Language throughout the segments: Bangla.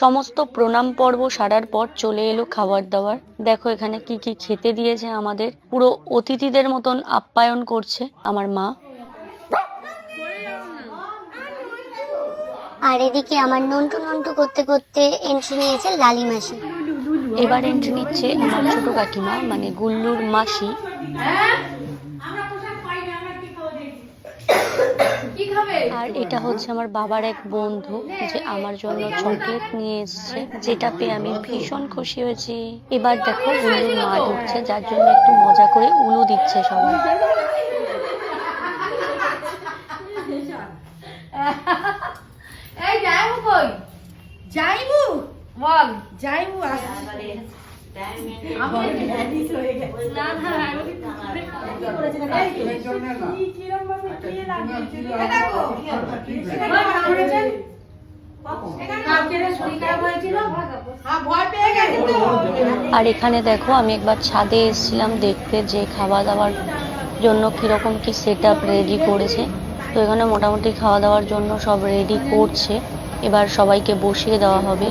সমস্ত প্রণাম পর্ব সারার পর চলে এলো খাবার দাবার। দেখো এখানে কি কি খেতে দিয়েছে আমাদের। পুরো অতিথিদের মতন আপ্যায়ন করছে আমার মা। আর এদিকে আমার নন্টু নন্টু করতে করতে এন্ট্রি নিয়েছে লালি মাসি। এবার এন্ট্রি নিচ্ছে আমার ছোট কাকিমা মানে গুল্লুর মাসি। আর এটা হচ্ছে আমার বাবার এক বন্ধু যে আমার জন্য চকলেট নিয়ে এসেছে যেটা পেয়ে আমি ভীষণ খুশি হয়েছি এবার দেখো গুল্লুর মা ঢুকছে যার জন্য একটু মজা করে উলু দিচ্ছে সবাই এই যাইবু কই যাইবু বল যাইবু আসছি ভয় পেয়ে গেছে তো আর এখানে দেখো আমি একবার ছাদে এসেছিলাম দেখতে যে খাওয়া দাওয়ার জন্য কীরকম কি সেট আপ রেডি করেছে। তো এখানে মোটামুটি খাওয়া দাওয়ার জন্য সব রেডি করছে। এবার সবাইকে বসিয়ে দেওয়া হবে।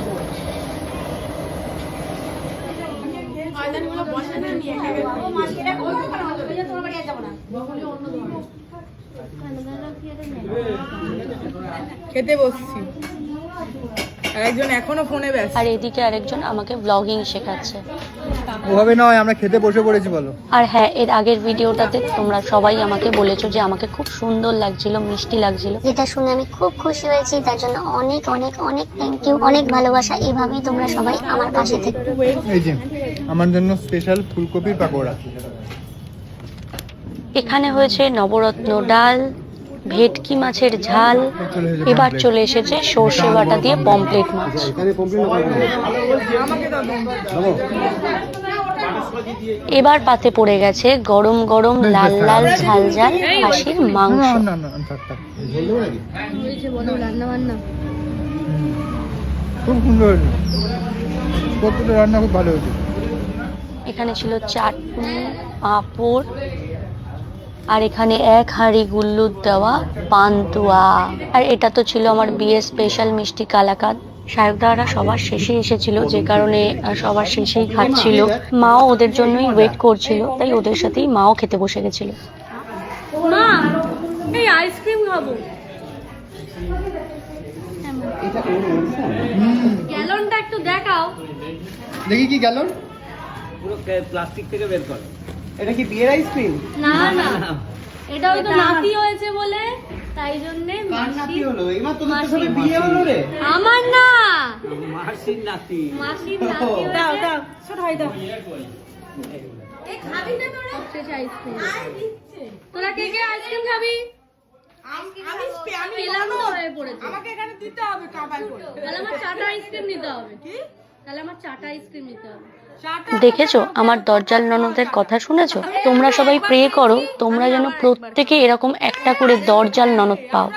খেতে বসছি। আর একজন এখনও ফোনে ব্যস্ত। আর এদিকে আরেকজন আমাকে ব্লগিং শেখাচ্ছে। ওভাবে নয় আমরা খেতে বসে পড়েছি বলো। আর হ্যাঁ এর আগের ভিডিওটাতে তোমরা সবাই আমাকে বলেছ যে আমাকে খুব সুন্দর লাগছিল মিষ্টি লাগছিল। যেটা শুনে আমি খুব খুশি হয়েছি তার জন্য অনেক অনেক অনেক থ্যাংক ইউ অনেক ভালোবাসা। এভাবেই তোমরা সবাই আমার পাশে থেকে। এই যে আমার জন্য স্পেশাল ফুলকপির পাকোড়া। এখানে হয়েছে নবরত্ন ডাল ভেটকি মাছের ঝাল। এবার চলে এসেছে সর্ষে বাটা দিয়ে পমপ্লেট মাছ। এবার পাতে পড়ে গেছে গরম গরম লাল লাল ঝাল ঝাল খাসির মাংস। খুব সুন্দর রান্না খুব ভালো হয়েছে। এখানে ছিল চাটনি পাঁপড় আর এখানে এক হাঁড়ি গুল্লুর দেওয়া পান্তুয়া। আর এটা তো ছিল আমার বিয়ের স্পেশাল মিষ্টি কালাকাদ সাহেবদারা সবার শেষে এসেছিল যে কারণে সবার শেষেই খাচ্ছিল। মাও ওদের জন্যই ওয়েট করছিল তাই ওদের সাথেই মাও খেতে বসে গেছিল। মা এই আইসক্রিম খাব। গ্যালনটা একটু দেখাও। দেখি কি গেল পুরো প্লাস্টিক থেকে বের কর। এটা কি বিয়ের আইসক্রিম না না। এটা ওই তো নাতি হয়েছে বলে তাই জন্যে কার নাতি হলো? এবার তো মাসি। সবে বিয়ে হলো রে। আমার না। মাসির নাতি। মাসির নাতি দাও দাও। ছোট হয় দাও। তোরা? কে কে আইসক্রিম খাবি? আমি স্পে- আমি পেলাম বলব। তো হয়ে আমাকে এখানে দিতে হবে কাবাই করে তাহলে আমার চাটা আইসক্রিম নিতে হবে। কি? তাহলে আমার চাটা আইসক্রিম নিতে হবে। দেখেছ? আমার দরজাল ননদের কথা শুনেছো? তোমরা সবাই প্রে করো, তোমরা যেন প্রত্যেকে এরকম একটা করে দরজাল ননদ পাও।